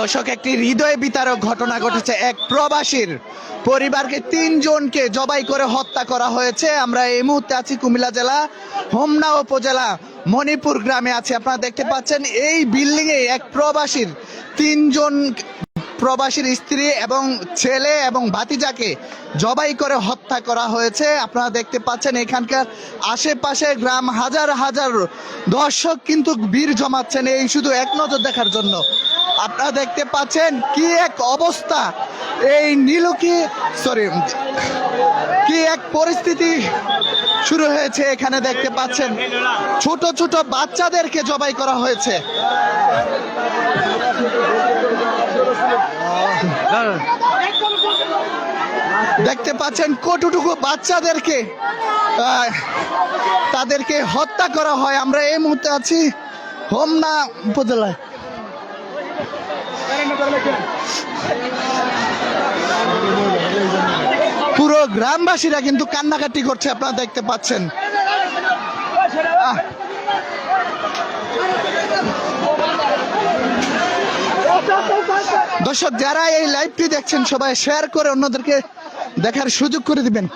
দর্শক, একটি হৃদয় বিতারক ঘটনা ঘটেছে। এক প্রবাসীর পরিবারকে তিনজনকে জবাই করে হত্যা করা হয়েছে। আমরা এই মুহূর্তে আছি কুমিল্লা জেলা, হোমনা উপজেলা, মণিপুর গ্রামে আছি। আপনারা দেখতে পাচ্ছেন, এই বিল্ডিং এ এক প্রবাসীর তিনজন প্রবাসীর স্ত্রী এবং ছেলে এবং ভাতিজাকে জবাই করে হত্যা করা হয়েছে। আপনারা দেখতে পাচ্ছেন, এখানকার আশেপাশে গ্রাম হাজার হাজার দর্শক কিন্তু ভিড় জমাচ্ছেন। এই শুধু এক নজর দেখার জন্য। আপনারা দেখতে পাচ্ছেন কি এক অবস্থা। এই নীলকি সরি কি এক পরিস্থিতি শুরু হয়েছে এখানে দেখতে পাচ্ছেন। ছোট ছোট বাচ্চাদেরকে জবাই করা হয়েছে। দেখতে পাচ্ছেন কতটুকু বাচ্চাদেরকে তাদেরকে হত্যা করা হয়। আমরা এই মুহূর্তে আছি হোমনা উপজেলায়। পুরো গ্রামবাসীরা কিন্তু কান্নাকাটি করছে, আপনারা দেখতে পাচ্ছেন। দর্শক, যারা এই লাইভটি দেখছেন, সবাই শেয়ার করে অন্যদেরকে দেখার সুযোগ করে দিবেন।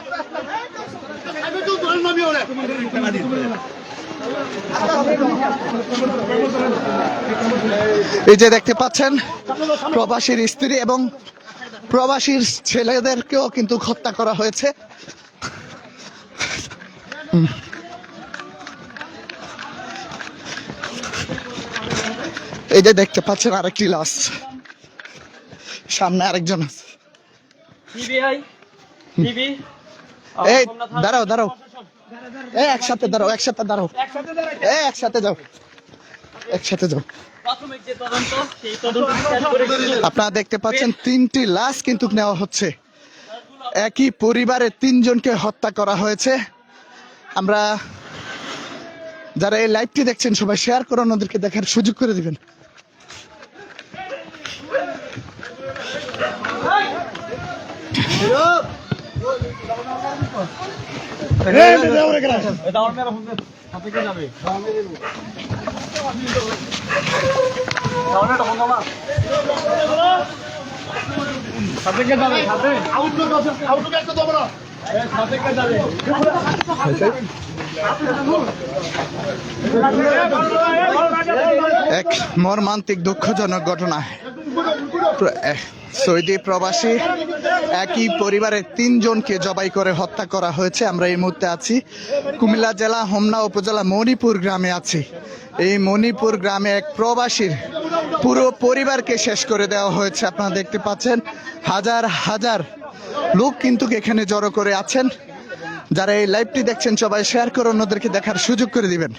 এই যে দেখতে পাচ্ছেন প্রবাসীর স্ত্রী এবং প্রবাসীর ছেলেদেরকেও কিন্তু হত্যা করা হয়েছে। এই যে দেখতে পাচ্ছেন আরেকটি লাশ। সামনে আরেকজন আছে। এই দাঁড়াও দাঁড়াও। একসাথে দাঁড়াও একসাথে দাঁড়াও। একসাথে যাও। একসাথে যাও। আপনারা দেখতে পাচ্ছেন তিনটি লাশ কিন্তু নেওয়া হচ্ছে। একই পরিবারের তিনজনকে হত্যা করা হয়েছে। আমরা যারা এই লাইভটি দেখছেন সবাই শেয়ার করে ওনাদেরকে দেখার সুযোগ করে দিবেন। এক মর্মান্তিক দুঃখজনক ঘটনা। সৌদি প্রবাসী একই পরিবারের তিনজনকে জবাই করে হত্যা করা হয়েছে। আমরা এই মুহূর্তে আছি কুমিল্লা জেলা হোমনা উপজেলা মণিপুর গ্রামে আছি। এই মণিপুর গ্রামে এক প্রবাসীর পুরো পরিবারকে শেষ করে দেওয়া হয়েছে। আপনারা দেখতে পাচ্ছেন, হাজার হাজার লোক কিন্তু এখানে জড়ো করে আছেন। যারা এই লাইভটি দেখছেন, সবাই শেয়ার করে অন্যদেরকে দেখার সুযোগ করে দিবেন।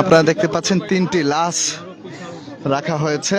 আপনারা দেখতে পাচ্ছেন তিনটি লাশ রাখা হয়েছে।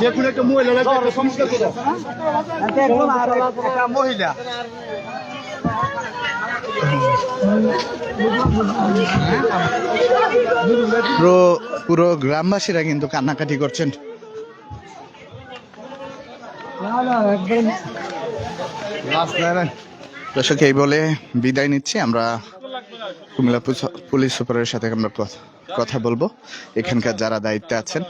যে কোনো একটা মহিলা। মহিলা পুরো পুরো গ্রামবাসীরা কিন্তু কান্নাকাটি করছেন। দর্শক এই বলে বিদায় নিচ্ছি। আমরা কুমিল্লা পুলিশ- সুপারের সাথে আমরা কথা- বলব। এখানকার যারা দায়িত্বে আছেন।